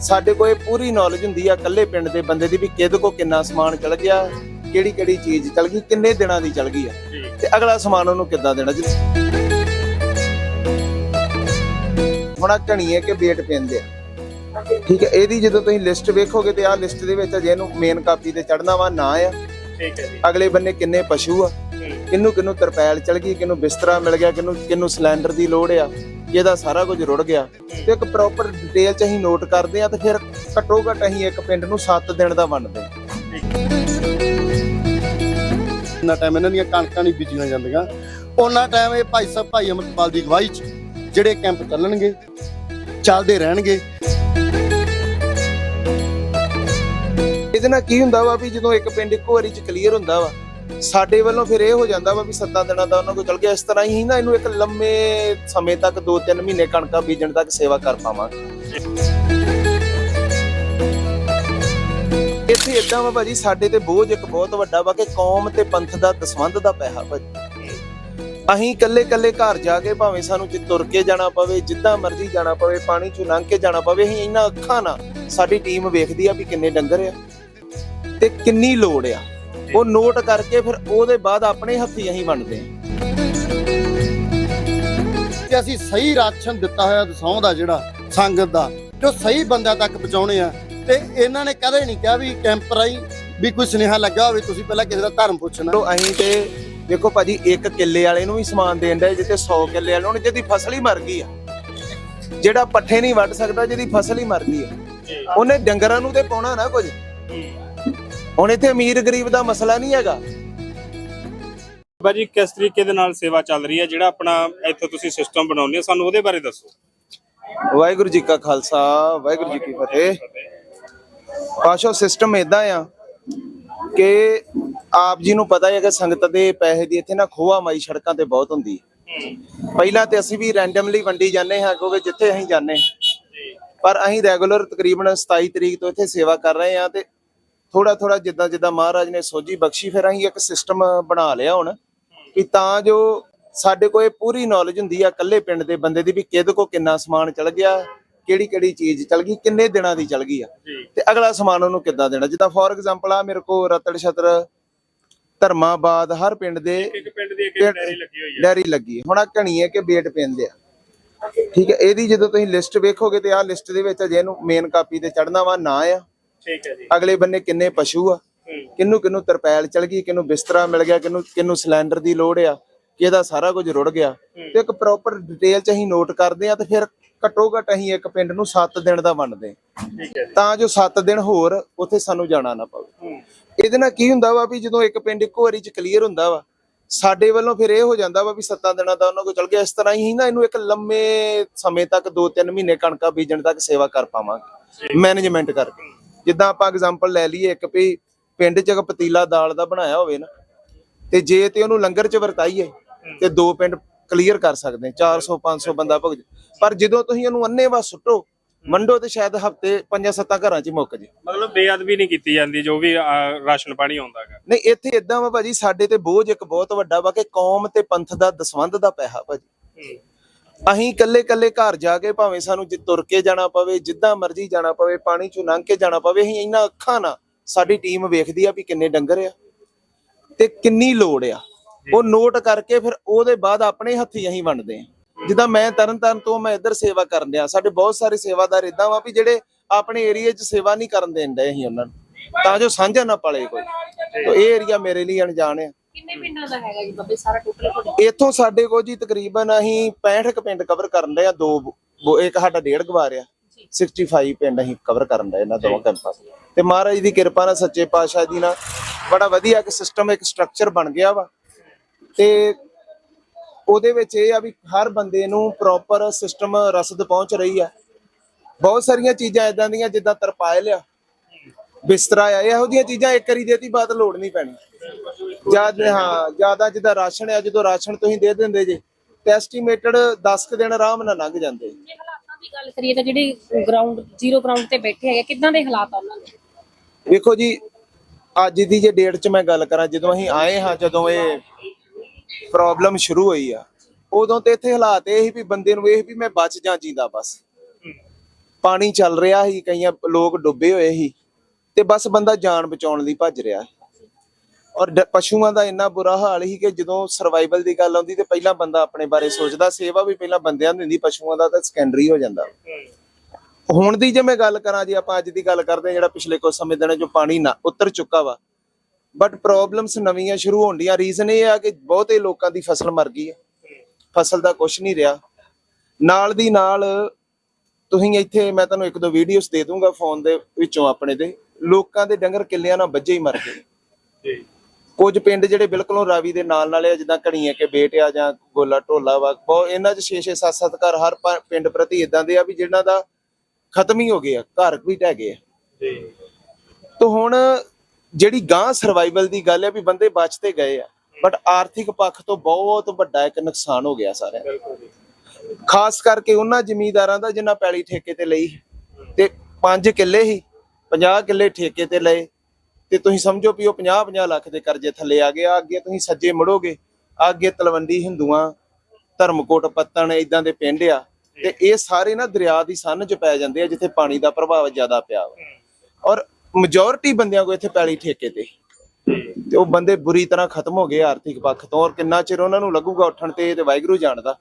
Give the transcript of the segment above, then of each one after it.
ਸਾਡੇ ਕੋਲ ਇਹ ਪੂਰੀ ਨੌਲੇਜ ਹੁੰਦੀ ਆ ਇਕੱਲੇ ਪਿੰਡ ਦੇ ਬੰਦੇ ਦੀ ਵੀ ਕਿਹਦੇ ਕੋ ਕਿੰਨਾ ਸਮਾਨ ਚਲ ਗਿਆ ਕਿਹੜੀ ਕਿਹੜੀ ਚੀਜ਼ ਚਲ ਗਈ ਕਿੰਨੇ ਦਿਨਾਂ ਦੀ ਚਲ ਗਈ ਆ। ਤੇ ਅਗਲਾ ਸਮਾਨ ਉਹਨੂੰ ਕਿੱਦਾਂ ਦੇਣਾ ਜੀ? ਹੁਣ ਆ ਘਣੀਏ ਕਿ ਵੇਟ ਪੈਂਦੇ ਆ। ਠੀਕ ਹੈ ਇਹਦੀ ਜਦੋਂ ਤੁਸੀਂ ਲਿਸਟ ਵੇਖੋਗੇ ਤੇ ਆਹ ਲਿਸਟ ਦੇ ਵਿੱਚ ਅਜੇ ਇਹਨੂੰ ਮੇਨ ਕਾਪੀ ਤੇ ਚੜਨਾ ਵਾ ਨਾ ਆ। ਠੀਕ ਹੈ ਜੀ। ਅਗਲੇ ਬੰਨੇ ਕਿੰਨੇ ਪਸ਼ੂ ਆ ਹੂੰ, ਕਿੰਨੂੰ ਕਿੰਨੂੰ ਤਰਪੈਲ ਚਲ ਗਈ ਕਿੰਨੂੰ ਬਿਸਤਰਾ ਮਿਲ ਗਿਆ ਕਿੰਨੂੰ ਕਿੰਨੂੰ ਸਿਲੰਡਰ ਦੀ ਲੋੜ ਆ। ਜਿਹਦਾ ਸਾਰਾ ਕੁਝ ਰੁੜ ਗਿਆ ਤੇ ਇੱਕ ਪ੍ਰੋਪਰ ਡਿਟੇਲ ਚ ਅਸੀਂ ਨੋਟ ਕਰਦੇ ਆ ਤੇ ਫਿਰ ਘੱਟੋ ਘੱਟ ਅਸੀਂ ਇੱਕ ਪਿੰਡ ਨੂੰ 7 ਦਿਨ ਦਾ ਵੰਡਦੇ। ਇੰਨਾ ਟਾਈਮ ਇਹਨਾਂ ਦੀਆਂ ਕਣਕਾਂ ਨਹੀਂ ਬੀਜੀਆਂ ਜਾਂਦੀਆਂ ਉਹਨਾਂ ਟਾਈਮ ਇਹ ਭਾਈ ਸਾਹਿਬ ਭਾਈ ਅਮਰਪਾਲ ਦੀ ਅਗਵਾਈ 'ਚ ਜਿਹੜੇ ਕੈਂਪ ਚੱਲਣਗੇ ਚੱਲਦੇ ਰਹਿਣਗੇ ਇਹਦੇ ਨਾਲ ਕੀ ਹੁੰਦਾ ਵਾ ਵੀ ਜਦੋਂ ਇੱਕ ਪਿੰਡ ਇੱਕੋ ਵਾਰੀ ਚ ਕਲੀਅਰ ਹੁੰਦਾ ਵਾ ਸਾਡੇ ਵੱਲੋਂ ਫਿਰ ਇਹ ਹੋ ਜਾਂਦਾ ਵਾ ਵੀ ਸੱਤਾਂ ਦਿਨਾਂ ਦਾ ਉਹਨਾਂ ਕੋਲ ਚਲ ਗਿਆ। ਇਸ ਤਰ੍ਹਾਂ ਹੀ ਨਾ ਇਹਨੂੰ ਇੱਕ ਲੰਮੇ ਸਮੇਂ ਤੱਕ 2-3 ਮਹੀਨੇ ਕਣਕਾਂ ਬੀਜਣ ਤੱਕ ਸੇਵਾ ਕਰ ਪਾਵਾਂਗੇ। ਇੱਥੇ ਇਦਾਂ ਵਾ ਭਾਜੀ, ਸਾਡੇ ਤੇ ਬੋਝ ਇੱਕ ਬਹੁਤ ਵੱਡਾ ਵਾ ਕਿ ਕੌਮ ਤੇ ਪੰਥ ਦਾ ਦਸਵੰਧ ਦਾ ਪੈਸਾ ਭਾਜੀ। ਅਸੀਂ ਇਕੱਲੇ ਇਕੱਲੇ ਘਰ ਜਾ ਕੇ ਭਾਵੇਂ ਸਾਨੂੰ ਤੁਰ ਕੇ ਜਾਣਾ ਪਵੇ, ਜਿੱਦਾਂ ਮਰਜ਼ੀ ਜਾਣਾ ਪਵੇ, ਪਾਣੀ ਚੋਂ ਲੰਘ ਕੇ ਜਾਣਾ ਪਵੇ, ਅਸੀਂ ਇੰਨਾ ਅੱਖਾਂ ਨਾਲ ਸਾਡੀ ਟੀਮ ਵੇਖਦੀ ਆ ਵੀ ਕਿੰਨੇ ਡੰਗਰ ਆ ਤੇ ਕਿੰਨੀ ਲੋੜ ਆ। ਉਹ ਨੋਟ ਕਰਕੇ ਫਿਰ ਉਹਦੇ ਬਾਅਦ ਆਪਣੇ ਹੱਥੀ ਅਸੀਂ ਵੰਡਦੇ ਹਾਂ। ਕਿ ਅਸੀਂ ਸਹੀ ਰਾਸ਼ਨ ਦਿੱਤਾ ਹੋਇਆ ਦਸੌਂ ਦਾ ਜਿਹੜਾ ਸੰਗਤ ਦਾ ਜੋ ਸਹੀ ਬੰਦਿਆਂ ਤੱਕ ਪਹੁੰਚਾਉਣੇ ਆ ਤੇ ਇਹਨਾਂ ਨੇ ਕਦੇ ਨਹੀਂ ਕਿਹਾ ਵੀ ਕੈਂਪ ਵੀ ਕੋਈ ਸੁਨੇਹਾ ਲੱਗਾ ਹੋਵੇ ਤੁਸੀਂ ਪਹਿਲਾਂ ਕਿਸੇ ਦਾ ਧਰਮ ਪੁੱਛਣਾ। ਚਲੋ ਅਸੀਂ ਤੇ ਦੇਖੋ ਭਾਜੀ ਇੱਕ ਕਿੱਲੇ ਵਾਲੇ ਨੂੰ ਵੀ ਸਮਾਨ ਦੇਣ ਦਾ ਜਿੱਤੇ 100 ਕਿੱਲੇ ਵਾਲੇ ਨੂੰ ਜਿਹਦੀ ਫਸਲ ਹੀ ਮਰ ਗਈ ਆ। ਜਿਹੜਾ ਪੱਠੇ ਨਹੀਂ ਵੱਢ ਸਕਦਾ ਜਿਹਦੀ ਫਸਲ ਹੀ ਮਰ ਗਈ ਆ। ਉਹਨੇ ਡੰਗਰਾਂ ਨੂੰ ਤੇ ਪਾਉਣਾ ਨਾ ਕੁਝ। ਹੁਣ ਇੱਥੇ ਅਮੀਰ ਗਰੀਬ ਦਾ ਮਸਲਾ ਨਹੀਂ ਹੈਗਾ। ਬਾਜੀ ਕਿਸ ਤਰੀਕੇ ਦੇ ਨਾਲ ਸੇਵਾ ਚੱਲ ਰਹੀ ਹੈ? ਜਿਹੜਾ ਆਪਣਾ ਇੱਥੇ ਤੁਸੀਂ ਸਿਸਟਮ ਬਣਾਉਂਦੇ ਹੋ ਸਾਨੂੰ ਉਹਦੇ ਬਾਰੇ ਦੱਸੋ। ਵਾਹਿਗੁਰੂ ਜੀ ਕਾ ਖਾਲਸਾ ਵਾਹਿਗੁਰੂ ਜੀ ਕੀ ਫਤਿਹ। ਪਾਸ਼ੋ ਸਿਸਟਮ ਇਦਾਂ ਆ ਕਿ ਆਪ ਜੀ ਨੂੰ ਪਤਾ ਹੈ ਕਿ ਸੰਗਤ ਦੇ ਪੈਸੇ ਦੀ ਇੱਥੇ ਨਾ ਖੋਆ ਮਾਈ ਸੜਕਾਂ ਤੇ ਬਹੁਤ ਹੁੰਦੀ ਪਹਿਲਾਂ ਤੇ ਅਸੀਂ ਵੀ ਰੈਂਡਮਲੀ ਵੰਡੀ ਜਾਂਦੇ ਹਾਂ ਕਿਉਂਕਿ ਜਿੱਥੇ ਅਸੀਂ ਜਾਂਦੇ ਹਾਂ। ਪਰ ਅਸੀਂ ਰੈਗੂਲਰ ਤਕਰੀਬਨ 27 ਤਰੀਕ ਤੋਂ ਇੱਥੇ ਸੇਵਾ ਕਰ ਰਹੇ ਹਾਂ ਤੇ ਥੋੜਾ ਥੋੜਾ ਜਿੱਦਾਂ ਜਿੱਦਾਂ ਮਹਾਰਾਜ ਨੇ ਸੋਝੀ ਬਖਸ਼ੀ ਫਿਰ ਅਸੀਂ ਇੱਕ ਸਿਸਟਮ ਬਣਾ ਲਿਆ ਹੁਣ ਕਿ ਤਾਂ ਜੋ ਸਾਡੇ ਕੋਲ ਇਹ ਪੂਰੀ ਨੌਲੇਜ ਹੁੰਦੀ ਆ ਇਕੱਲੇ ਪਿੰਡ ਦੇ ਬੰਦੇ ਦੀ ਵੀ ਕਿਹਦੇ ਕੋ ਕਿੰਨਾ ਸਮਾਨ ਚਲ ਗਿਆ ਕਿਹੜੀ ਕਿਹੜੀ ਚੀਜ਼ ਚਲ ਗਈ ਕਿੰਨੇ ਦਿਨਾਂ ਦੀ ਚਲ ਗਈ ਆ। ਤੇ ਅਗਲਾ ਸਮਾਨ ਉਹਨੂੰ ਕਿੱਦਾਂ ਦੇਣਾ? ਜਿੱਦਾਂ ਫੋਰ ਐਗਜ਼ਾਮਪਲ ਆ ਮੇਰੇ ਕੋ ਰਤਨ ਛਤਰ ਧਰਮਾਬਾਦ ਹਰ ਪਿੰਡ ਦੇ ਇੱਕ ਪਿੰਡ ਦੀ ਇੱਕ ਡੈਰੀ ਲੱਗੀ ਹੋਈ ਹੈ ਡੈਰੀ ਲੱਗੀ ਹੈ। ਹੁਣ ਆ ਘਣੀਏ ਕਿ ਵੇਟ ਪੈਂਦੇ ਆ। ਠੀਕ ਹੈ ਇਹਦੀ ਜਦੋਂ ਤੁਸੀਂ ਲਿਸਟ ਵੇਖੋਗੇ ਤੇ ਆਹ ਲਿਸਟ ਦੇ ਵਿੱਚ ਅਜੇ ਇਹਨੂੰ ਮੇਨ ਕਾਪੀ ਤੇ ਚੜਨਾ ਵਾ ਨਾ ਆ। ਠੀਕ ਹੈ ਜੀ। ਅਗਲੇ ਬੰਨੇ ਕਿੰਨੇ ਪਸ਼ੂ ਆ? ਕਿੰਨੂੰ ਕਿੰਨੂੰ ਤਰਪੈਲ ਚਲ ਗਈ ਕਿੰਨੂੰ ਬਿਸਤਰਾ ਮਿਲ ਗਿਆ ਕਿੰਨੂੰ ਕਿੰਨੂੰ ਸਿਲੰਡਰ ਦੀ ਲੋੜ ਆ ਕਿਹਦਾ ਸਾਰਾ ਕੁਝ ਰੁੜ ਗਿਆ। ਤੇ ਇੱਕ ਪ੍ਰੋਪਰ ਡਿਟੇਲ ਚ ਅਸੀਂ ਨੋਟ ਕਰਦੇ ਆ ਤੇ ਫਿਰ ਘੱਟੋ ਘੱਟ ਅਸੀਂ ਇੱਕ ਪਿੰਡ ਨੂੰ 7 ਦਿਨ ਦਾ ਵੰਡਦੇ ਤਾਂ ਜੋ 7 ਦਿਨ ਹੋਰ ਉੱਥੇ ਸਾਨੂੰ ਜਾਣਾ ਨਾ ਪਵੇ। ਇਹਦੇ ਨਾਲ ਕੀ ਹੁੰਦਾ ਵਾ ਵੀ ਜਦੋਂ ਇੱਕ ਪਿੰਡ ਇੱਕੋ ਵਾਰੀ ਚ ਕਲੀਅਰ ਹੁੰਦਾ ਵਾ ਸਾਡੇ ਵੱਲੋਂ ਫਿਰ ਇਹ ਹੋ ਜਾਂਦਾ ਵਾ ਵੀ ਸੱਤਾਂ ਦਿਨਾਂ ਦਾ ਉਹਨਾਂ ਕੋਲ ਚਲ ਗਿਆ। ਇਸ ਤਰ੍ਹਾਂ ਹੀ ਨਾ ਇਹਨੂੰ ਇੱਕ ਲੰਮੇ ਸਮੇਂ ਤੱਕ 2-3 ਮਹੀਨੇ ਕਣਕਾਂ ਬੀਜਣ ਤੱਕ ਸੇਵਾ ਕਰ ਪਾਵਾਂਗੇ। ਮੈਨੇਜਮੈਂਟ ਕਰਕੇ। ਜਿੱਦਾਂ ਆਪਾਂ ਐਗਜ਼ਾਮਪਲ ਲੈ ਲਈਏ ਇੱਕ ਵੀ ਪਿੰਡ 'ਚ ਇੱਕ ਪਤੀਲਾ ਦਾਲ ਦਾ ਬਣਾਇਆ ਹੋਵੇ ਨਾ ਤੇ ਜੇ ਤੇ ਉਹਨੂੰ ਲੰਗਰ 'ਚ ਵਰਤਾਈਏ ਤੇ ਦੋ ਪਿੰਡ ਕਲੀਅਰ ਕਰ ਸਕਦੇ 400 500 ਬੰਦਾ ਭੁਗ ਪਰ ਜਦੋਂ ਤੁਸੀਂ ਉਹਨੂੰ ਅੰਨੇਵਾ ਸੁੱਟੋ ਮੰਡੋ ਤੇ ਸ਼ਾਇਦ ਹਫ਼ਤੇ ਪੰਜਾਂ ਸੱਤਾਂ ਘਰਾਂ 'ਚ ਮੁੱਕ ਜੇ। ਮਤਲਬ ਬੇਅਦਬੀ ਨਹੀਂ ਕੀਤੀ ਜਾਂਦੀ ਜੋ ਵੀ ਰਾਸ਼ਨ ਪਾਣੀ ਆਉਂਦਾ ਹੈਗਾ। ਨਹੀਂ ਇੱਥੇ ਇਦਾਂ ਵਾ ਭਾਜੀ ਸਾਡੇ ਤੇ ਬੋਝ ਇੱਕ ਬਹੁਤ ਵੱਡਾ ਵਾ ਕਿ ਕੌਮ ਤੇ ਪੰਥ ਦਾ ਦਸਵੰਧ ਦਾ ਪੈਸਾ ਭਾਜੀ। ਅਸੀਂ ਇਕੱਲੇ ਇਕੱਲੇ ਘਰ ਜਾ ਕੇ ਭਾਵੇਂ ਸਾਨੂੰ ਜੇ ਤੁਰ ਕੇ ਜਾਣਾ ਪਵੇ ਜਿੱਦਾਂ ਮਰਜ਼ੀ ਜਾਣਾ ਪਵੇ ਪਾਣੀ ਚੋਂ ਲੰਘ ਕੇ ਜਾਣਾ ਪਵੇ ਅਸੀਂ ਇੰਨਾ ਅੱਖਾਂ ਨਾਲ ਸਾਡੀ ਟੀਮ ਵੇਖਦੀ ਆ ਵੀ ਕਿੰਨੇ ਡੰਗਰ ਆ ਤੇ ਕਿੰਨੀ ਲੋੜ ਆ। ਉਹ ਨੋਟ ਕਰਕੇ ਫਿਰ ਉਹਦੇ ਬਾਅਦ ਆਪਣੇ ਹੱਥੀ ਅਸੀਂ ਵੰਡਦੇ ਆ। ਜਿੱਦਾਂ ਮੈਂ ਤਰਨਤਾਰਨ ਤੋਂ ਮੈਂ ਇੱਧਰ ਸੇਵਾ ਕਰਨ ਡਿਆ ਸਾਡੇ ਬਹੁਤ ਸਾਰੇ ਸੇਵਾਦਾਰ ਇਦਾਂ ਵਾ ਵੀ ਜਿਹੜੇ ਆਪਣੇ ਏਰੀਆ 'ਚ ਸੇਵਾ ਨਹੀਂ ਕਰਨ ਦੇਣ ਡਏ ਅਸੀਂ ਉਹਨਾਂ ਨੂੰ। ਤਾਂ ਜੋ ਸਾਂਝਾ ਨਾ ਪਲੇ ਕੋਈ। ਤਾਂ ਇਹ ਏਰੀਆ ਮੇਰੇ ਲਈ ਅਣਜਾਣ ਆ। ਕਿੰਨੇ ਪਿੰਡਾਂ ਦਾ ਹੈਗਾ ਜੀ ਬਾਬੇ? ਸਾਰਾ ਟੋਟਲ ਤੁਹਾਡੇ ਇੱਥੋਂ ਸਾਡੇ ਕੋਲ ਜੀ ਤਕਰੀਬਨ ਅਸੀਂ 65 ਕੁ ਪਿੰਡ ਕਵਰ ਕਰਨ ਦੇ ਆ ਦੋ ਉਹ ਇੱਕ ਸਾਡਾ ਡੇਢ ਗਵਾਰ ਆ। 65 ਪਿੰਡ ਅਸੀਂ ਕਵਰ ਕਰਨ ਦੇ ਇਹਨਾਂ ਦੋਵਾਂ ਕੈਂਪਾਂ। ਤੇ ਮਹਾਰਾਜ ਦੀ ਕਿਰਪਾ ਨਾਲ ਸੱਚੇ ਪਾਤਸ਼ਾਹ ਦੀ ਨਾਲ ਬੜਾ ਵਧੀਆ ਇੱਕ ਸਿਸਟਮ ਇੱਕ ਸਟਰਕਚਰ ਬਣ ਗਿਆ ਵਾ। ਤੇ ਉਹਦੇ ਵਿੱਚ ਇਹ ਆ ਵੀ ਹਰ ਬੰਦੇ ਨੂੰ ਪ੍ਰੋਪਰ ਸਿਸਟਮ ਰਸਦ ਪਹੁੰਚ ਰਹੀ ਆ। ਬਹੁਤ ਸਾਰੀਆਂ ਚੀਜ਼ਾਂ ਇਦਾਂ ਦੀਆਂ ਜਿੱਦਾਂ ਤਰਪਾਇਲ ਆ ਬਿਸਤਰਾ ਆ ਇਹੋ ਜਿਹੀਆਂ ਚੀਜ਼ਾਂ ਇੱਕ ਵਾਰੀ ਦੇਤੀ ਬਾਅਦ ਲੋੜ ਨਹੀਂ ਪੈਣੀ। ਜਦ ਹਾਂ ਜ਼ਿਆਦਾ ਜਿੱਦਾਂ ਰਾਸ਼ਨ ਆ ਜਦੋਂ ਰਾਸ਼ਨ ਤੁਸੀਂ ਦੇ ਦਿੰਦੇ ਜੇ ਤੇ ਐਸਟੀਮੇਟਡ 10 ਕੁ ਦਿਨ ਆਰਾਮ ਨਾਲ ਲੰਘ ਜਾਂਦੇ ਜੇ ਹਾਲਾਤਾਂ ਦੀ ਗੱਲ ਕਰੀਏ ਤਾਂ ਜਿਹੜੇ ਗਰਾਊਂਡ ਜ਼ੀਰੋ ਗਰਾਊਂਡ ਤੇ ਬੈਠੇ ਹੈਗੇ ਕਿੱਦਾਂ ਦੇ ਹਾਲਾਤ ਆ ਉਹਨਾਂ ਦੇ? ਵੇਖੋ ਜੀ ਅੱਜ ਦੀ ਜੇ ਡੇਟ 'ਚ ਮੈਂ ਗੱਲ ਕਰਾਂ ਜਦੋਂ ਅਸੀਂ ਆਏ ਹਾਂ ਜਦੋਂ ਇਹ ਪ੍ਰੋਬਲਮ ਸ਼ੁਰੂ ਹੋਈ ਆ ਉਦੋਂ ਤੇ ਇੱਥੇ ਹਾਲਾਤ ਇਹ ਸੀ ਵੀ ਬੰਦੇ ਨੂੰ ਇਹ ਵੀ ਮੈਂ ਬਚ ਜਾਂ ਜੀਂਦਾ ਬਸ। ਪਾਣੀ ਚੱਲ ਰਿਹਾ ਸੀ ਕਈਆਂ ਲੋਕ ਡੁੱਬੇ ਹੋਏ ਸੀ ਤੇ ਬਸ ਬੰਦਾ ਜਾਨ ਬਚਾਉਣ ਲਈ ਭੱਜ ਰਿਹਾ ਔਰ ਪਸ਼ੂਆਂ ਦਾ ਇੰਨਾ ਬੁਰਾ ਹਾਲ ਸੀ ਕਿ ਜਦੋਂ ਸਰਵਾਈਵਲ ਦੀ ਗੱਲ ਆਉਂਦੀ ਤੇ ਪਹਿਲਾਂ ਬੰਦਾ ਆਪਣੇ ਬਾਰੇ ਸੋਚਦਾ, ਸੇਵਾ ਵੀ ਪਹਿਲਾਂ ਬੰਦਿਆਂ ਦੀ ਹੁੰਦੀ ਪਸ਼ੂਆਂ ਦਾ ਤਾਂ ਸੈਕੰਡਰੀ ਹੋ ਜਾਂਦਾ। ਹੁਣ ਦੀ ਜੇ ਮੈਂ ਗੱਲ ਕਰਾਂ, ਜੀ ਆਪਾਂ ਅੱਜ ਦੀ ਗੱਲ ਕਰਦੇ ਜਿਹੜਾ ਪਿਛਲੇ ਕੁਝ ਸਮੇਂ ਦਿਨਾਂ ਚੋਂ ਪਾਣੀ ਨਾ ਉਤਰ ਚੁੱਕਾ ਵਾ ਬਟ ਪ੍ਰੋਬਲਮਸ ਨਵੀਆਂ ਸ਼ੁਰੂ ਹੋਣ ਦੀਆਂ ਰੀਜ਼ਨ ਇਹ ਆ ਕਿ ਬਹੁਤੇ ਲੋਕਾਂ ਦੀ ਫਸਲ ਮਰ ਗਈ ਹੈ। ਫਸਲ ਦਾ ਕੁਝ ਨਹੀਂ ਰਿਹਾ। ਨਾਲ ਦੀ ਨਾਲ ਤੁਸੀਂ ਇੱਥੇ, ਮੈਂ ਤੁਹਾਨੂੰ ਇੱਕ ਦੋ ਵੀਡੀਓਜ਼ ਦੇ ਦੂੰਗਾ ਫੋਨ ਦੇ ਵਿੱਚੋਂ ਆਪਣੇ ਦੇ ਲੋਕਾਂ ਦੇ ਡੰਗਰ ਕਿੱਲਿਆਂ ਨਾਲ ਵੱਜੇ ਹੀ ਮਰ ਗਏ। ਜੀ। ਕੁਝ ਪਿੰਡ ਜਿਹੜੇ ਬਿਲਕੁਲੋਂ ਰਾਵੀ ਦੇ ਨਾਲ ਨਾਲੇ ਆ ਜਿੱਦਾਂ ਘੜੀਆਂ ਕੇ ਬੇਟ ਆ ਜਾਂ ਗੋਲਾ ਢੋਲਾ ਵਾ ਬਹੁਤ ਇਹਨਾਂ 'ਚ 6 6 7 7 ਘਰ ਹਰ ਪ- ਪਿੰਡ ਪ੍ਰਤੀ ਇਦਾਂ ਦੇ ਆ ਵੀ ਜਿਹਨਾਂ ਦਾ ਖਤਮ ਹੀ ਹੋ ਗਏ ਆ ਘਰ ਵੀ ਢਹਿ ਗਏ ਆ। ਜੀ। ਤੋ ਹੁਣ ਜਿਹੜੀ ਗਾਂ ਸਰਵਾਈਵਲ ਦੀ ਗੱਲ ਹੈ ਵੀ ਬੰਦੇ ਬਚਤੇ ਗਏ ਆ ਬਟ ਆਰਥਿਕ ਪੱਖ ਤੋਂ ਬਹੁਤ ਵੱਡਾ ਇੱਕ ਨੁਕਸਾਨ ਹੋ ਗਿਆ ਸਾਰਿਆਂ ਦਾ। ਬਿਲਕੁਲ ਜੀ। ਖਾਸ ਕਰਕੇ ਉਹਨਾਂ ਜ਼ਮੀਂਦਾਰਾਂ ਦਾ ਜਿਨ੍ਹਾਂ ਪੈਲੀ ਠੇਕੇ ਤੇ ਲਈ ਤੇ 5 ਕਿੱਲੇ ਹੀ 50 ਕਿੱਲੇ ਠੇਕੇ ਤੇ ਲਏ ਤੇ ਤੁਸੀਂ ਸਮਝੋ ਵੀ ਉਹ 50 50 ਲੱਖ ਦੇ ਕਰਜ਼ੇ ਥੱਲੇ ਆ ਗਏ, ਆ ਅੱਗੇ ਤੁਸੀਂ ਸੱਜੇ ਮੁੜੋਗੇ, ਆ ਅੱਗੇ ਤਲਵੰਡੀ ਹਿੰਦੂਆਂ, ਧਰਮਕੋਟ ਪੱਤਣ ਇਦਾਂ ਦੇ ਪਿੰਡ ਆ, ਤੇ ਇਹ ਸਾਰੇ ਨਾ ਦਰਿਆ ਦੀ ਸੰਨ ਚ ਪੈ ਜਾਂਦੇ ਆ, ਜਿੱਥੇ ਪਾਣੀ ਦਾ ਪ੍ਰਭਾਵ ਜ਼ਿਆਦਾ ਪਿਆ ਵਾ। ਔਰ ਮੈਜੋਰਿਟੀ ਬੰਦਿਆਂ ਕੋ ਇੱਥੇ ਪੈਲੀ ਠੇਕੇ ਤੇ। ਤੇ ਉਹ ਬੰਦੇ ਬੁਰੀ ਤਰ੍ਹਾਂ ਖਤਮ ਹੋ ਗਏ ਆਰਥਿਕ ਪੱਖ ਤੋਂ, ਔਰ ਕਿੰਨਾ ਚਿਰ ਉਹਨਾਂ ਨੂੰ ਲੱਗੂਗਾ ਉੱਠਣ ਤੇ ਤੇ ਵਾਹਿਗੁਰੂ ਜਾਣਦਾ।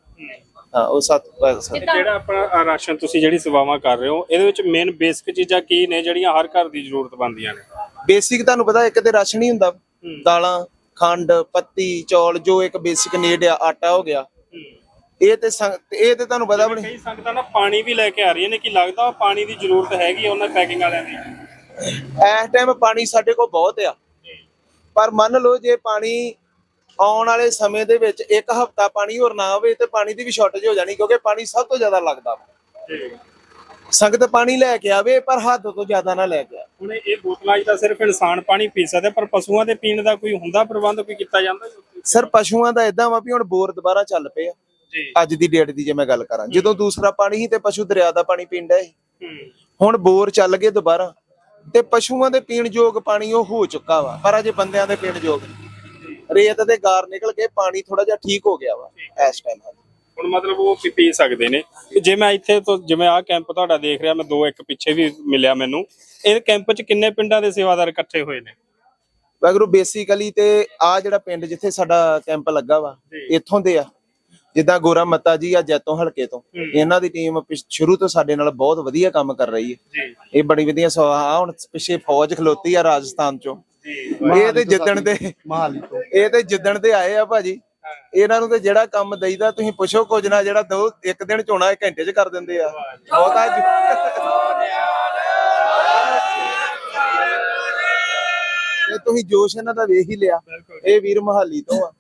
ਹਾਂ, ਉਹ ਸੱਤ ਜਿਹੜਾ ਆਪਣਾ ਰਾਸ਼ਨ ਤੁਸੀਂ ਜਿਹੜੀ ਸੇਵਾਵਾਂ ਕਰ ਰਹੇ ਹੋ, ਇਹਦੇ ਵਿੱਚ ਮੇਨ ਬੇਸਿਕ ਚੀਜ਼ਾਂ ਕੀ ਨੇ, ਜਿਹੜੀਆਂ ਹਰ ਘਰ ਦੀ ਜ਼ਰੂਰਤ ਬਣਦੀਆਂ ਨੇ? ਬੇਸਿਕ ਤੁਹਾਨੂੰ ਪਤਾ ਇੱਕ ਤੇ ਰਾਸ਼ਨ ਹੀ ਹੁੰਦਾ ਦਾਲਾਂ ਖੰਡ ਪੱਤੀ ਚੌਲ ਜੋ ਇੱਕ ਬੇਸਿਕ ਨੀਡ ਆ ਆਟਾ ਹੋ ਗਿਆ। ਇਹ ਤੇ ਇਹ ਤੇ ਤੁਹਾਨੂੰ ਪਤਾ ਬਣੀ ਕਈ ਸੰਗਤਾਂ ਨਾ ਪਾਣੀ ਵੀ ਲੈ ਕੇ ਆ ਰਹੀਆਂ ਨੇ ਕਿ ਲੱਗਦਾ ਪਾਣੀ ਦੀ ਜ਼ਰੂਰਤ ਹੈਗੀ ਉਹਨਾਂ ਪੈਕਿੰਗ ਵਾਲਿਆਂ ਦੀ। ਇਸ ਟਾਈਮ ਪਾਣੀ ਸਾਡੇ ਕੋਲ ਬਹੁਤ ਆ। ਪਰ ਮੰਨ ਲਓ ਜੇ ਪਾਣੀ ਆਉਣ ਵਾਲੇ ਸਮੇਂ ਦੇ ਵਿੱਚ ਇੱਕ ਹਫ਼ਤਾ ਪਾਣੀ ਹੋਰ ਨਾ ਆਵੇ ਤੇ ਪਾਣੀ ਦੀ ਵੀ ਸ਼ਾਰਟੇਜ ਹੋ ਜਾਣੀ ਕਿਉਂਕਿ ਪਾਣੀ ਸਭ ਤੋਂ ਜ਼ਿਆਦਾ ਲੱਗਦਾ ਸੰਗਤ ਪਾਣੀ ਲੈ ਕੇ ਆਵੇ ਪਰ ਹੱਦ ਤੋਂ ਜ਼ਿਆਦਾ ਨਾ ਲੈ ਕੇ ਹੁਣ ਇਹ ਬੋਤਲਾਂ 'ਚ ਤਾਂ ਸਿਰਫ ਇਨਸਾਨ ਪਾਣੀ ਪੀ ਸਕਦਾ ਪਰ ਪਸ਼ੂਆਂ ਦੇ ਪੀਣ ਦਾ ਕੋਈ ਹੁੰਦਾ ਪ੍ਰਬੰਧ ਕੋਈ ਕੀਤਾ ਜਾਂਦਾ? ਸਰ ਪਸ਼ੂਆਂ ਦਾ ਇਦਾਂ ਵਾ ਵੀ ਹੁਣ ਬੋਰ ਦੁਬਾਰਾ ਚੱਲ ਪਏ ਆ। ਜੀ। ਅੱਜ ਦੀ ਡੇਟ ਦੀ ਜੇ ਮੈਂ ਗੱਲ ਕਰਾਂ। ਜਦੋਂ ਦੂਸਰਾ ਪਾਣੀ ਸੀ ਤੇ ਪਸ਼ੂ ਦਰਿਆ ਦਾ ਪਾਣੀ ਪੀਂਦਾ ਸੀ। ਹੂੰ। ਹੁਣ ਬੋਰ ਚੱਲ ਗਏ ਦੁਬਾਰਾ। ਤੇ ਪਸ਼ੂਆਂ ਦੇ ਪੀਣ ਯੋਗ ਪਾਣੀ ਉਹ ਹੋ ਚੁੱਕਾ ਵਾ ਪਰ ਅਜੇ ਬੰਦਿਆਂ ਦੇ ਪੀਣ ਯੋਗ। ਰੇਤ ਦੇ ਗਾਰ ਨਿਕਲ ਕੇ ਪਾਣੀ ਥੋੜਾ ਜਿਹਾ ਠੀਕ ਹੋ ਗਿਆ ਵਾ ਇਸ ਟਾਈਮ ਹੁਣ ਮਤਲਬ ਉਹ ਪੀ- ਪੀ ਸਕਦੇ ਨੇ। ਤੇ ਜੇ ਮੈਂ ਇੱਥੇ ਤੋਂ ਜਿਵੇਂ ਆਹ ਕੈਂਪ ਤੁਹਾਡਾ ਦੇਖ ਰਿਹਾ ਮੈਂ ਦੋ ਇੱਕ ਪਿੱਛੇ ਵੀ ਮਿਲਿਆ ਮੈਨੂੰ। ਇਹ ਕੈਂਪ 'ਚ ਕਿੰਨੇ ਪਿੰਡਾਂ ਦੇ ਸੇਵਾਦਾਰ ਇਕੱਠੇ ਹੋਏ ਨੇ? ਵੈਗਰੂ ਬੇਸਿਕਲੀ ਤੇ ਆ ਜਿਹੜਾ ਪਿੰਡ ਜਿੱਥੇ ਸਾਡਾ ਕੈਂਪ ਲੱਗਾ ਵਾ ਇੱਥੋਂ ਦੇ ਆ। ਜਿੱਦਾਂ ਗੋਰਾ ਮੱਤਾ ਜੀ ਆ ਜੈਤੋਂ ਹਲਕੇ ਤੋਂ। ਇਹਨਾਂ ਦੀ ਟੀਮ ਸ਼ੁਰੂ ਤੋਂ ਸਾਡੇ ਨਾਲ ਬਹੁਤ ਵਧੀਆ ਕੰਮ ਕਰ ਰਹੀ ਹੈ। ਜੀ। ਇਹ ਬੜੀ ਵਧੀਆ ਸੋ ਆ ਹੁਣ ਪਿੱਛੇ ਫੌਜ ਖਲੋਤੀ ਆ ਰਾਜਸਥਾਨ ਚੋਂ। ਜੀ। ਇਹ ਤੇ ਜਿੱਦਣ ਦੇ ਮਹਾਲੀ ਤੋਂ। ਇਹ ਤੇ ਜਿੱਦਣ ਦੇ ਆਏ ਆ ਭਾਜੀ। ਇਹਨਾਂ ਨੂੰ ਤੇ ਜਿਹੜਾ ਕੰਮ ਦਈਦਾ ਤੁਸੀਂ ਪੁੱਛੋ ਕੁਝ ਨਾ ਜਿਹੜਾ ਦੋ ਇੱਕ ਦਿਨ ਚ ਹੋਣਾ ਇਹ ਘੰਟੇ ਚ ਕਰ ਦਿੰਦੇ ਆ। ਬਹੁਤਾ ਇਹ ਤੁਸੀਂ ਜੋਸ਼ ਇਹਨਾਂ ਦਾ ਵੇਖ ਹੀ ਲਿਆ। ਇਹ ਵੀਰ ਮਹਾਲੀ ਤੋਂ ਆ।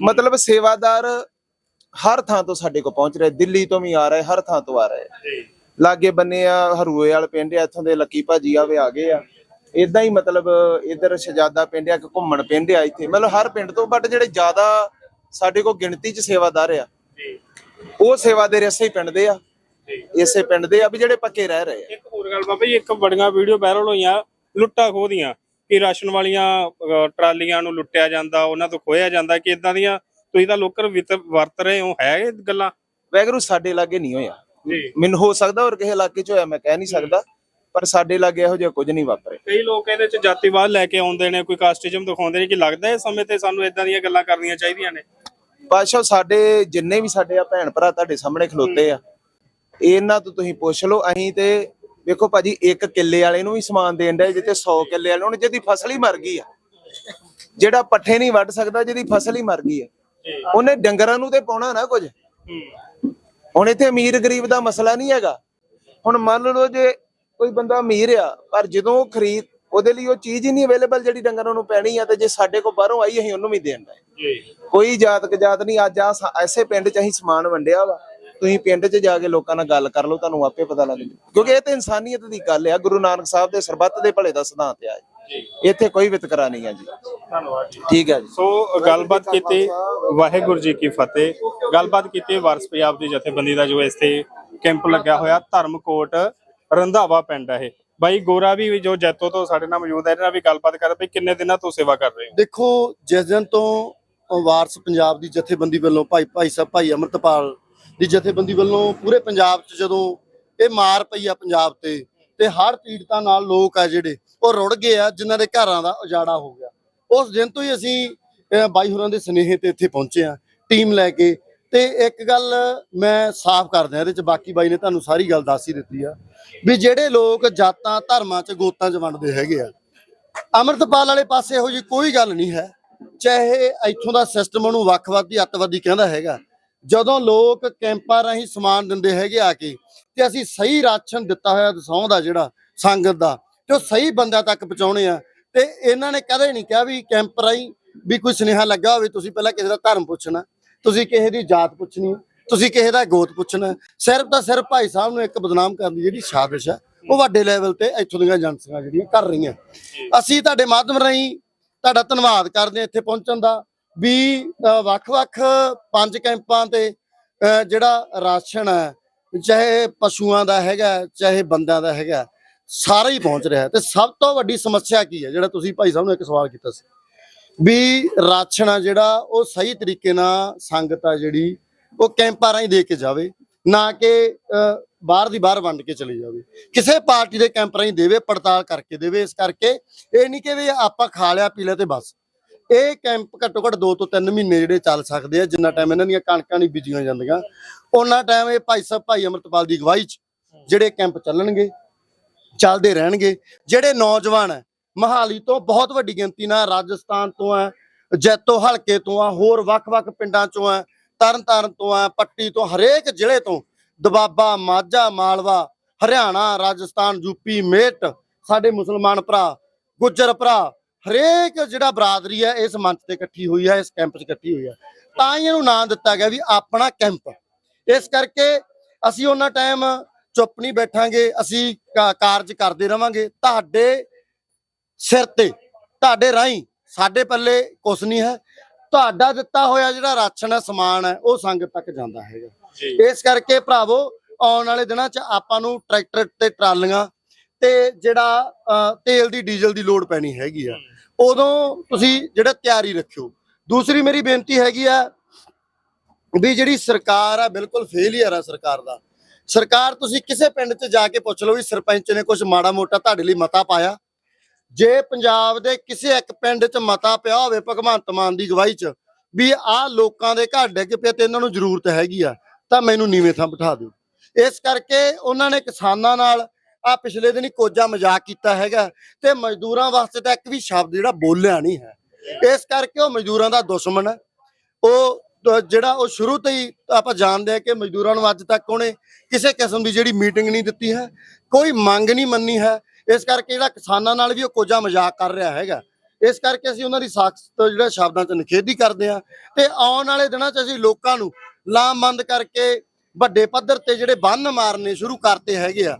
ਮਤਲਬ ਸੇਵਾਦਾਰ ਹਰ ਥਾਂ ਤੋਂ ਸਾਡੇ ਕੋਲ ਪਹੁੰਚ ਰਹੇ ਦਿੱਲੀ ਤੋਂ ਵੀ ਆ ਰਹੇ ਹਰ ਥਾਂ ਤੋਂ ਆ ਰਹੇ ਲਾਗੇ ਬੰਨੇ ਆ ਹਰੂਏ ਵਾਲੇ ਪਿੰਡ ਆ ਇੱਥੋਂ ਦੇ ਲੱਕੀ ਭਾਜੀ ਆਵੇ ਆ ਗਏ ਆ। ਇਦਾਂ ਹੀ ਮਤਲਬ ਇਧਰ ਸ਼ਜਾਦਾ ਪਿੰਡ ਆ ਕਿ ਘੁੰਮਣ ਪਿੰਡ ਆ ਇੱਥੇ। ਮਤਲਬ ਹਰ ਪਿੰਡ ਤੋਂ ਬਟ ਜਿਹੜੇ ਜ਼ਿਆਦਾ ਸਾਡੇ ਕੋਲ ਗਿਣਤੀ 'ਚ ਸੇਵਾਦਾਰ ਆ। ਜੀ। ਉਹ ਸੇਵਾਦਾਰ ਇਸੇ ਹੀ ਪਿੰਡ ਦੇ ਆ। ਇਸੇ ਪਿੰਡ ਦੇ ਆ ਵੀ ਜਿਹੜੇ ਪੱਕੇ ਰਹਿ ਰਹੇ ਆ। ਇੱਕ ਹੋਰ ਗੱਲ ਬਾਬਾ ਜੀ ਇੱਕ ਬੜੀਆਂ ਵੀਡੀਓ ਵਾਇਰਲ ਹੋਈਆਂ ਲੁੱਟਾ ਖੋਹ ਦੀਆਂ। ਕਿ ਰਾਸ਼ਨ ਵਾਲੀਆਂ ਟਰਾਲੀਆਂ ਨੂੰ ਲੁੱਟਿਆ ਜਾਂਦਾ ਉਹਨਾਂ ਤੋਂ ਖੋਇਆ ਜਾਂਦਾ ਕਿ ਇਦਾਂ ਦੀਆਂ ਤੁਸੀਂ ਤਾਂ ਲੋਕਰ ਵਰਤ ਰਹੇ ਹੋ ਹੈ ਇਹ ਗੱਲਾਂ? ਵੈਗਰੂ ਸਾਡੇ ਲਾਗੇ ਨਹੀਂ ਹੋਇਆ। ਮੈਨੂੰ ਹੋ ਸਕਦਾ ਹੋਰ ਕਿਸੇ ਇਲਾਕੇ 'ਚ ਹੋਇਆ ਮੈਂ ਕਹਿ ਨਹੀਂ ਸਕਦਾ ਪਰ ਸਾਡੇ ਲਾਗੇ ਇਹੋ ਜਿਹਾ ਕੁਝ ਨਹੀਂ ਵਾਪਰੇ ਕਈ ਲੋਕ ਇਹਦੇ ਚ ਜਾਤੀਵਾਦ ਲੈ ਕੇ ਆਉਂਦੇ ਨੇ ਕੋਈ ਕਾਸਟਿਜ਼ਮ ਦਿਖਾਉਂਦੇ ਨੇ ਕਿ ਲੱਗਦਾ ਇਹ ਸਮੇਂ ਤੇ ਸਾਨੂੰ ਇਦਾਂ ਦੀਆਂ ਗੱਲਾਂ ਕਰਨੀਆਂ ਚਾਹੀਦੀਆਂ ਨੇ। ਪਾਸ਼ਾ ਸਾਡੇ ਜਿੰਨੇ ਵੀ ਸਾਡੇ ਆ ਭੈਣ ਭਰਾ ਤੁਹਾਡੇ ਸਾਹਮਣੇ ਖਲੋਤੇ ਆ, ਇਹਨਾਂ ਤੋਂ ਤੁਸੀਂ ਪੁੱਛ ਲਓ, ਅਸੀਂ ਤੇ ਵੇਖੋ ਭਾਜੀ, ਇੱਕ ਕਿੱਲੇ ਵਾਲੇ ਨੂੰ ਵੀ ਸਮਾਨ ਦੇਣ ਦੇ ਜਿੱਤੇ 100 ਕਿੱਲੇ ਵਾਲੇ ਨੂੰ ਜਿਹਦੀ ਫਸਲ ਹੀ ਮਰ ਗਈ ਆ। ਜਿਹੜਾ ਪੱਠੇ ਨਹੀਂ ਵੱਢ ਸਕਦਾ, ਜਿਹਦੀ ਫਸਲ ਹੀ ਮਰ ਗਈ ਆ। ਉਹਨੇ ਡੰਗਰਾਂ ਨੂੰ ਤੇ ਪਾਉਣਾ ਨਾ ਕੁਝ। ਹੁਣ ਇੱਥੇ ਅਮੀਰ ਗਰੀਬ ਦਾ ਮਸਲਾ ਨਹੀਂ ਹੈਗਾ। ਹੁਣ ਮੰਨ ਲਓ ਜੇ ਕੋਈ ਬੰਦਾ ਅਮੀਰ ਆ, ਪਰ ਜਦੋਂ ਉਹ ਖਰੀਦ ਉਹਦੇ ਲਈ ਉਹ ਚੀਜ਼ ਹੀ ਨਹੀਂ ਅਵੇਲੇਬਲ ਜਿਹੜੀ ਡੰਗਰਾਂ ਨੂੰ ਪੈਣੀ ਆ ਤੇ ਜੇ ਸਾਡੇ ਕੋਲ ਬਾਹਰੋਂ ਆਈ ਅਸੀਂ ਉਹਨੂੰ ਵੀ ਦੇਣ ਦਾ ਜੀ। ਕੋਈ ਜਾਤ ਕਜਾਤ ਨਹੀਂ ਅੱਜ ਆ ਐਸੇ ਪਿੰਡ ਚ ਅਸੀਂ ਸਮਾਨ ਵੰਡਿਆ ਵਾ। ਤੁਸੀਂ ਪਿੰਡ 'ਚ ਜਾ ਕੇ ਲੋਕਾਂ ਨਾਲ ਗੱਲ ਕਰ ਲਓ ਤੁਹਾਨੂੰ ਆਪੇ ਪਤਾ ਲੱਗ ਜੂ। ਕਿਉਂਕਿ ਇਹ ਤੇ ਇਨਸਾਨੀਅਤ ਦੀ ਗੱਲ ਆ ਗੁਰੂ ਨਾਨਕ ਸਾਹਿਬ ਦੇ ਸਰਬੱਤ ਦੇ ਭਲੇ ਦਾ ਸਿਧਾਂਤ ਆ ਇੱਥੇ ਕੋਈ ਵਿਤਕਰਾ ਨਹੀਂ ਆ ਜੀ। ਧੰਨਵਾਦ ਜੀ। ਠੀਕ ਹੈ ਜੀ। ਸੋ ਗੱਲਬਾਤ ਕੀਤੀ ਵਾਹਿਗੁਰੂ ਜੀ ਕੀ ਫਤਿਹ। ਗੱਲਬਾਤ ਕੀਤੀ ਵਾਰਸ ਪੰਜਾਬ ਦੀ ਜਥੇਬੰਦੀ ਦਾ ਜੋ ਇੱਥੇ ਕੈਂਪ ਲੱਗਿਆ ਹੋਇਆ ਧਰਮਕੋਟ ਰੰਧਾਵਾ ਪਿੰਡ ਹੈ ਇਹ। ਬਾਈ ਗੋਰਾ ਵੀ ਜੋ ਜੈਤੋ ਤੋਂ ਸਾਡੇ ਨਾਲ ਮੌਜੂਦ ਹੈ, ਇਹਨਾਂ ਨਾਲ ਵੀ ਗੱਲਬਾਤ ਕਰ ਵੀ ਕਿੰਨੇ ਦਿਨਾਂ ਤੋਂ ਸੇਵਾ ਕਰ ਰਹੇ ਹੋ? ਦੇਖੋ, ਜਿਸ ਦਿਨ ਤੋਂ ਵਾਰਸ ਪੰਜਾਬ ਦੀ ਜਥੇਬੰਦੀ ਵੱਲੋਂ ਭਾਈ ਭਾਈ ਸਾਹਿਬ, ਭਾਈ ਅਮਰਤਪਾਲ ਦੀ ਜਥੇਬੰਦੀ ਵੱਲੋਂ ਪੂਰੇ ਪੰਜਾਬ 'ਚ ਜਦੋਂ ਇਹ ਮਾਰ ਪਈ ਆ ਪੰਜਾਬ ਤੇ ਤੇ ਹੜ੍ਹ ਪੀੜਤਾਂ ਨਾਲ ਲੋਕ ਆ ਜਿਹੜੇ, ਉਹ ਰੁੜ ਗਏ ਆ, ਜਿਨ੍ਹਾਂ ਦੇ ਘਰਾਂ ਦਾ ਉਜਾੜਾ ਹੋ ਗਿਆ। ਉਸ ਦਿਨ ਤੋਂ ਹੀ ਅਸੀਂ ਬਾਈ ਹੋਰਾਂ ਦੇ ਸਨੇਹ ਤੇ ਇੱਥੇ ਪਹੁੰਚੇ ਆ, ਟੀਮ ਲੈ ਕੇ ਤੇ ਇੱਕ ਗੱਲ ਮੈਂ ਸਾਫ਼ ਕਰ ਦਿਆਂ ਇਹਦੇ ਚ, ਬਾਕੀ ਬਾਈ ਨੇ ਤੁਹਾਨੂੰ ਸਾਰੀ ਗੱਲ ਦੱਸ ਹੀ ਦਿੱਤੀ ਆ ਵੀ ਜਿਹੜੇ ਲੋਕ ਜਾਤਾਂ, ਧਰਮਾਂ ਚ ਗੋਤਾਂ ਚ ਵੰਡਦੇ ਹੈਗੇ ਆ, ਅਮਰਤਪਾਲ ਵਾਲੇ ਪਾਸੇ ਇਹੋ ਜੀ ਕੋਈ ਗੱਲ ਨਹੀਂ ਹੈ, ਚਾਹੇ ਇੱਥੋਂ ਦਾ ਸਿਸਟਮ ਉਹਨੂੰ ਵੱਖਵਾਦੀ ਅੱਤਵਾਦੀ ਕਹਿੰਦਾ ਹੈਗਾ, ਜਦੋਂ ਲੋਕ ਕੈਂਪਾਂ ਰਾਹੀਂ ਸਮਾਨ ਦਿੰਦੇ ਹੈਗੇ ਆ ਕੇ ਤੇ ਅਸੀਂ ਸਹੀ ਰਾਸ਼ਨ ਦਿੱਤਾ ਹੋਇਆ ਦਸਾਉਂਦਾ ਜਿਹੜਾ ਸੰਗਤ ਦਾ, ਤੇ ਉਹ ਸਹੀ ਬੰਦਿਆਂ ਤੱਕ ਪਹੁੰਚਾਉਣੇ ਆ, ਤੇ ਇਹਨਾਂ ਨੇ ਕਦੇ ਨਹੀਂ ਕਿਹਾ ਵੀ ਕੈਂਪ ਰਾਹੀਂ ਵੀ ਕੋਈ ਸੁਨੇਹਾ ਲੱਗਾ ਹੋਵੇ, ਤੁਸੀਂ ਪਹਿਲਾਂ ਕਿਸੇ ਦਾ ਧਰਮ ਪੁੱਛਣਾ। ਤੁਸੀਂ ਕਿਸੇ ਦੀ ਜਾਤ ਪੁੱਛਣੀ ਤੁਸੀਂ ਕਿਸੇ ਦਾ ਗੋਤ ਪੁੱਛਣਾ ਸਿਰਫ ਤਾਂ ਸਿਰਫ ਭਾਈ ਸਾਹਿਬ ਨੂੰ ਇੱਕ ਬਦਨਾਮ ਕਰਨ ਦੀ ਜਿਹੜੀ ਸਾਜ਼ਿਸ਼ ਹੈ, ਉਹ ਵੱਡੇ ਲੈਵਲ ਤੇ ਇੱਥੋਂ ਦੀਆਂ ਏਜੰਸੀਆਂ ਜਿਹੜੀਆਂ ਕਰ ਰਹੀਆਂ। ਅਸੀਂ ਤੁਹਾਡੇ ਮਾਧਿਅਮ ਰਾਹੀਂ ਤੁਹਾਡਾ ਧੰਨਵਾਦ ਕਰਦੇ ਹਾਂ ਇੱਥੇ ਪਹੁੰਚਣ ਦਾ ਵੀ ਵੱਖ-ਵੱਖ ਪੰਜ ਕੈਂਪਾਂ ਤੇ ਜਿਹੜਾ ਰਾਸ਼ਨ ਹੈ, ਚਾਹੇ ਪਸ਼ੂਆਂ ਦਾ ਹੈਗਾ, ਚਾਹੇ ਬੰਦਿਆਂ ਦਾ ਹੈਗਾ, ਸਾਰਾ ਹੀ ਪਹੁੰਚ ਰਿਹਾ ਤੇ ਸਭ ਤੋਂ ਵੱਡੀ ਸਮੱਸਿਆ ਕੀ ਹੈ, ਜਿਹੜਾ ਤੁਸੀਂ ਭਾਈ ਸਾਹਿਬ ਨੂੰ ਇੱਕ ਸਵਾਲ ਕੀਤਾ ਸੀ? ਵੀ ਰਾਸ਼ਨ ਆ ਜਿਹੜਾ ਉਹ ਸਹੀ ਤਰੀਕੇ ਨਾਲ ਸੰਗਤ ਆ ਜਿਹੜੀ, ਉਹ ਕੈਂਪਾਂ ਰਾਹੀਂ ਦੇ ਕੇ ਜਾਵੇ, ਨਾ ਕਿ ਬਾਹਰ ਦੀ ਬਾਹਰ ਵੰਡ ਕੇ ਚਲੀ ਜਾਵੇ। ਕਿਸੇ ਪਾਰਟੀ ਦੇ ਕੈਂਪ ਰਾਹੀਂ ਦੇਵੇ, ਪੜਤਾਲ ਕਰਕੇ ਦੇਵੇ, ਇਸ ਕਰਕੇ ਇਹ ਨਹੀਂ ਕਿ ਵੀ ਆਪਾਂ ਖਾ ਲਿਆ, ਪੀ ਲਿਆ ਤੇ ਬਸ। ਇਹ ਕੈਂਪ ਘੱਟੋ ਘੱਟ 2 ਤੋਂ 3 ਮਹੀਨੇ ਜਿਹੜੇ ਚੱਲ ਸਕਦੇ ਆ, ਜਿੰਨਾ ਟਾਈਮ ਇਹਨਾਂ ਦੀਆਂ ਕਣਕਾਂ ਨਹੀਂ ਬੀਜੀਆਂ ਜਾਂਦੀਆਂ। ਉਹਨਾਂ ਟਾਈਮ ਇਹ ਭਾਈ ਸਾਹਿਬ, ਭਾਈ ਅਮਰਤਪਾਲ ਦੀ ਅਗਵਾਈ 'ਚ, ਜਿਹੜੇ ਕੈਂਪ ਚੱਲਣਗੇ, ਚੱਲਦੇ ਰਹਿਣਗੇ। ਜਿਹੜੇ ਨੌਜਵਾਨ ਹੈ ਮਹਾਲੀ ਤੋਂ ਬਹੁਤ ਵੱਡੀ ਗਿਣਤੀ ਨਾਲ ਰਾਜਸਥਾਨ ਤੋਂ ਹੈ, ਜੈਤੋ ਹਲਕੇ ਤੋਂ ਆ ਹੋਰ ਵੱਖ-ਵੱਖ ਪਿੰਡਾਂ ਚੋਂ ਆ ਤਰਨਤਾਰਨ ਤੋਂ ਆ ਪੱਟੀ ਤੋਂ, ਹਰੇਕ ਜ਼ਿਲ੍ਹੇ ਤੋਂ ਦਬਾਬਾ, ਮਾਝਾ, ਮਾਲਵਾ, ਹਰਿਆਣਾ, ਰਾਜਸਥਾਨ ਯੂਪੀ ਮੇਟ, ਸਾਡੇ ਮੁਸਲਮਾਨ ਭਰਾ, ਗੁੱਜਰ ਭਰਾ, ਹਰੇਕ ਜਿਹੜਾ ਬਰਾਦਰੀ ਹੈ ਇਸ ਮੰਚ ਤੇ ਇਕੱਠੀ ਹੋਈ ਹੈ, ਇਸ ਕੈਂਪ 'ਚ ਇਕੱਠੀ ਹੋਈ ਹੈ। ਤਾਂ ਹੀ ਇਹਨੂੰ ਨਾਂ ਦਿੱਤਾ ਗਿਆ ਵੀ ਆਪਣਾ ਕੈਂਪ। ਇਸ ਕਰਕੇ ਅਸੀਂ ਉਹਨਾਂ ਟਾਈਮ ਚੁੱਪ ਨਹੀਂ ਬੈਠਾਂਗੇ, ਅਸੀਂ ਕਾਰਜ ਕਰਦੇ ਰਵਾਂਗੇ। ਤੁਹਾਡੇ ਸਿਰ ਤੇ। ਤੁਹਾਡੇ ਰਾਹੀਂ ਸਾਡੇ ਪੱਲੇ ਕੁਛ ਨਹੀਂ ਹੈ। ਤੁਹਾਡਾ ਦਿੱਤਾ ਹੋਇਆ ਜਿਹੜਾ ਰਾਸ਼ਨ ਹੈ ਸਮਾਨ ਹੈ ਉਹ ਸੰਗਤ ਤੱਕ ਜਾਂਦਾ ਹੈਗਾ। ਇਸ ਕਰਕੇ ਭਰਾਵੋ ਆਉਣ ਵਾਲੇ ਦਿਨਾਂ 'ਚ ਆਪਾਂ ਨੂੰ ਟਰੈਕਟਰ ਤੇ ਟਰਾਲੀਆਂ ਤੇ ਜਿਹੜਾ ਤੇਲ ਦੀ ਡੀਜ਼ਲ ਦੀ ਲੋੜ ਪੈਣੀ ਹੈਗੀ ਆ। ਉਦੋਂ ਤੁਸੀਂ ਜਿਹੜਾ ਤਿਆਰੀ ਰੱਖਿਓ। ਦੂਸਰੀ ਮੇਰੀ ਬੇਨਤੀ ਹੈਗੀ ਆ ਵੀ ਜਿਹੜੀ ਸਰਕਾਰ ਆ ਬਿਲਕੁਲ ਫੇਲਿਅਰ ਆ ਸਰਕਾਰ ਦਾ। ਸਰਕਾਰ ਤੁਸੀਂ ਕਿਸੇ ਪਿੰਡ 'ਚ ਜਾ ਕੇ ਪੁੱਛ ਲਓ ਵੀ ਸਰਪੰਚ ਨੇ ਕੁਝ ਮਾੜਾ ਮੋਟਾ ਤੁਹਾਡੇ ਲਈ ਮਤਾ ਪਾਇਆ। ਜੇ ਪੰਜਾਬ ਦੇ ਕਿਸੇ ਇੱਕ ਪਿੰਡ 'ਚ ਮਤਾ ਪਿਆ ਹੋਵੇ ਭਗਵੰਤ ਮਾਨ ਦੀ ਅਗਵਾਈ 'ਚ ਵੀ ਆਹ ਲੋਕਾਂ ਦੇ ਘਰ ਡਿੱਗ ਪਏ ਤੇ ਇਹਨਾਂ ਨੂੰ ਜ਼ਰੂਰਤ ਹੈਗੀ ਆ, ਤਾਂ ਮੈਨੂੰ ਨੀਵੇਂ ਥਾਂ ਬਿਠਾ ਦਿਓ। ਇਸ ਕਰਕੇ ਉਹਨਾਂ ਨੇ ਕਿਸਾਨਾਂ ਨਾਲ ਆ ਪਿਛਲੇ ਦਿਨੀ ਕੋਜਾ ਮਜ਼ਾਕ ਕੀਤਾ ਹੈਗਾ ਤੇ ਮਜ਼ਦੂਰਾਂ ਵਾਸਤੇ ਤਾਂ ਇੱਕ ਵੀ ਸ਼ਬਦ ਜਿਹੜਾ ਬੋਲਿਆ ਨਹੀਂ ਹੈ। ਇਸ ਕਰਕੇ ਉਹ ਮਜ਼ਦੂਰਾਂ ਦਾ ਦੁਸ਼ਮਣ ਹੈ। ਉਹ ਜਿਹੜਾ ਉਹ ਸ਼ੁਰੂ ਤੋਂ ਹੀ ਆਪਾਂ ਜਾਣਦੇ ਆ ਕਿ ਮਜ਼ਦੂਰਾਂ ਨੂੰ ਅੱਜ ਤੱਕ ਉਹਨੇ ਕਿਸੇ ਕਿਸਮ ਦੀ ਜਿਹੜੀ ਮੀਟਿੰਗ ਨਹੀਂ ਦਿੱਤੀ ਹੈ, ਕੋਈ ਮੰਗ ਨਹੀਂ ਮੰਨੀ ਹੈ ਇਸ ਕਰਕੇ ਜਿਹੜਾ ਕਿਸਾਨਾਂ ਨਾਲ ਵੀ ਉਹ ਕੋਜਾ ਮਜ਼ਾਕ ਕਰ ਰਿਹਾ ਹੈਗਾ। ਇਸ ਕਰਕੇ ਅਸੀਂ ਉਹਨਾਂ ਦੀ ਸਾਖਤ ਜਿਹੜਾ ਸ਼ਬਦਾਂ 'ਚ ਨਿਖੇਧੀ ਕਰਦੇ ਆ ਤੇ ਆਉਣ ਵਾਲੇ ਦਿਨਾਂ 'ਚ ਅਸੀਂ ਲੋਕਾਂ ਨੂੰ ਲਾਮਬੰਦ ਕਰਕੇ ਵੱਡੇ ਪੱਧਰ ਤੇ ਜਿਹੜੇ ਬੰਨ ਮਾਰਨੇ ਸ਼ੁਰੂ ਕਰਤੇ ਹੈਗੇ ਆ।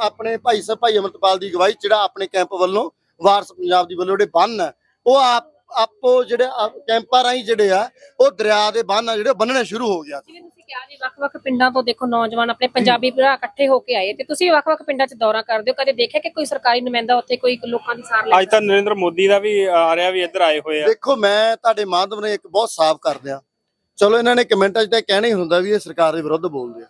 ਆਪਣੇ ਭਾਈ ਸਾਹਿਬ ਭਾਈ ਅਮਰਤਪਾਲ ਦੀ ਅਗਵਾਈ ਜਿਹੜਾ ਆਪਣੇ ਕੈਂਪ ਵੱਲੋਂ ਵਾਰਸ ਪੰਜਾਬ ਦੀ ਵੱਲੋਂ ਜਿਹੜੇ ਬੰਨ ਆ, ਉਹ ਆਪ ਆਪੋ ਜਿਹੜੇ ਕੈਂਪਾਂ ਰਾਹੀਂ ਜਿਹੜੇ ਆ ਉਹ ਦਰਿਆ ਦੇ ਬੰਨ ਆ ਜਿਹੜੇ ਬੰਨਣੇ ਸ਼ੁਰੂ ਹੋ ਗਿਆ। ਜਿਵੇਂ ਤੁਸੀਂ ਕਿਹਾ ਜੀ ਵੱਖ-ਵੱਖ ਪਿੰਡਾਂ ਤੋਂ ਦੇਖੋ ਨੌਜਵਾਨ ਆਪਣੇ ਪੰਜਾਬੀ ਭਰਾ ਇਕੱਠੇ ਹੋ ਕੇ ਆਏ ਤੇ ਤੁਸੀਂ ਵੱਖ-ਵੱਖ ਪਿੰਡਾਂ 'ਚ ਦੌਰਾ ਕਰਦੇ ਹੋ ਕਦੇ ਦੇਖਿਆ ਕਿ ਕੋਈ ਸਰਕਾਰੀ ਨੁਮਾਇੰਦਾ ਉੱਥੇ ਕੋਈ ਲੋਕਾਂ ਦੀ ਸਾਰ ਲੈ ਅੱਜ ਤਾਂ ਨਰਿੰਦਰ ਮੋਦੀ ਦਾ ਵੀ ਆ ਰਿਹਾ ਵੀ ਇੱਧਰ ਆਏ ਹੋਏ ਆ। ਦੇਖੋ ਮੈਂ ਤੁਹਾਡੇ ਮਾਧਵ ਨੇ ਇੱਕ ਬਹੁਤ ਸਾਫ਼ ਕਰ ਦਿਆਂ ਚਲੋ ਇਹਨਾਂ ਨੇ ਕਮੈਂਟਾਂ 'ਚ ਤਾਂ ਕਹਿਣਾ ਹੀ ਹੁੰਦਾ ਵੀ ਇਹ ਸਰਕਾਰ ਦੇ ਵਿਰੁੱਧ ਬੋਲਦੇ ਆ।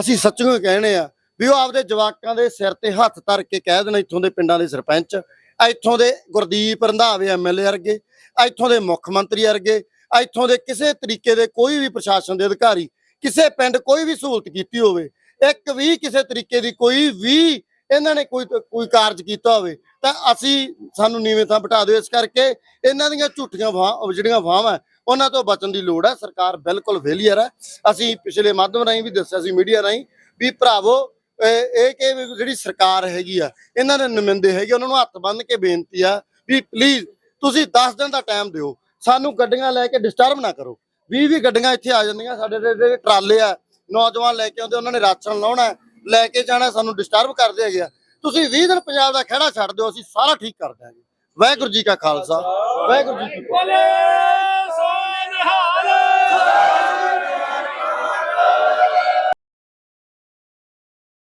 ਅਸੀਂ ਸੱਚੀਓ ਕਹਿਣੇ ਆ ਵੀ ਉਹ ਆਪਦੇ ਜਵਾਕਾਂ ਦੇ ਸਿਰ ਤੇ ਹੱਥ ਧਰ ਕੇ ਕਹਿ ਦੇਣ ਇੱਥੋਂ ਦੇ ਪਿੰਡਾਂ ਦੇ ਸਰਪੰਚ ਇੱਥੋਂ ਦੇ ਗੁਰਦੀਪ ਰੰਧਾਵੇ ਐਮਐਲਏ ਵਰਗੇ, ਇੱਥੋਂ ਦੇ ਮੁੱਖ ਮੰਤਰੀ ਵਰਗੇ, ਇੱਥੋਂ ਦੇ ਕਿਸੇ ਤਰੀਕੇ ਦੇ ਕੋਈ ਵੀ ਪ੍ਰਸ਼ਾਸਨ ਦੇ ਅਧਿਕਾਰੀ, ਕਿਸੇ ਪਿੰਡ ਕੋਈ ਵੀ ਸਹੂਲਤ ਕੀਤੀ ਹੋਵੇ, ਇੱਕ ਵੀ ਕਿਸੇ ਤਰੀਕੇ ਦੀ ਕੋਈ ਵੀ ਇਹਨਾਂ ਨੇ ਕੋਈ ਕੋਈ ਕਾਰਜ ਕੀਤਾ ਹੋਵੇ, ਤਾਂ ਅਸੀਂ ਸਾਨੂੰ ਨੀਵੇਂ ਥਾਂ ਬਿਠਾ ਦਿਓ ਇਸ ਕਰਕੇ ਇਹਨਾਂ ਦੀਆਂ ਝੂਠੀਆਂ ਵਾਹ ਜਿਹੜੀਆਂ ਵਾਹਾਂ ਉਹਨਾਂ ਤੋਂ ਬਚਣ ਦੀ ਲੋੜ ਹੈ, ਸਰਕਾਰ ਬਿਲਕੁਲ ਫੇਲੀਅਰ ਹੈ ਅਸੀਂ ਪਿਛਲੇ ਮਾਧਿਅਮ ਰਾਹੀਂ ਵੀ ਦੱਸਿਆ ਸੀ, ਮੀਡੀਆ ਰਾਹੀਂ ਵੀ ਭਰਾਵੋ ਇਹ ਕਿ ਜਿਹੜੀ ਸਰਕਾਰ ਹੈਗੀ ਆ, ਇਹਨਾਂ ਦੇ ਨੁਮਾਇੰਦੇ ਹੈਗੇ, ਉਹਨਾਂ ਨੂੰ ਹੱਥ ਬੰਨ੍ਹ ਕੇ ਬੇਨਤੀ ਆ ਵੀ ਪਲੀਜ਼ ਤੁਸੀਂ 10 ਦਿਨ ਦਾ ਟਾਈਮ ਦਿਓ, ਸਾਨੂੰ ਗੱਡੀਆਂ ਲੈ ਕੇ ਡਿਸਟਰਬ ਨਾ ਕਰੋ। 20 20 ਗੱਡੀਆਂ ਇੱਥੇ ਆ ਜਾਂਦੀਆਂ, ਸਾਡੇ ਜਿਹੜੇ ਟਰਾਲੇ ਆ, ਨੌਜਵਾਨ ਲੈ ਕੇ ਆਉਂਦੇ, ਉਹਨਾਂ ਨੇ ਰਾਸ਼ਨ ਲਾਉਣਾ, ਲੈ ਕੇ ਜਾਣਾ, ਸਾਨੂੰ ਡਿਸਟਰਬ ਕਰਦੇ ਹੈਗੇ ਆ। ਤੁਸੀਂ 20 ਦਿਨ ਪੰਜਾਬ ਦਾ ਖਹਿੜਾ ਛੱਡ ਦਿਓ, ਅਸੀਂ ਸਾਰਾ ਠੀਕ ਕਰ ਦਿਆਂਗੇ। ਵਾਹਿਗੁਰੂ ਜੀ ਕਾ ਖਾਲਸਾ, ਵਾਹਿਗੁਰੂ ਜੀ ਕੀ ਫਤਿਹ।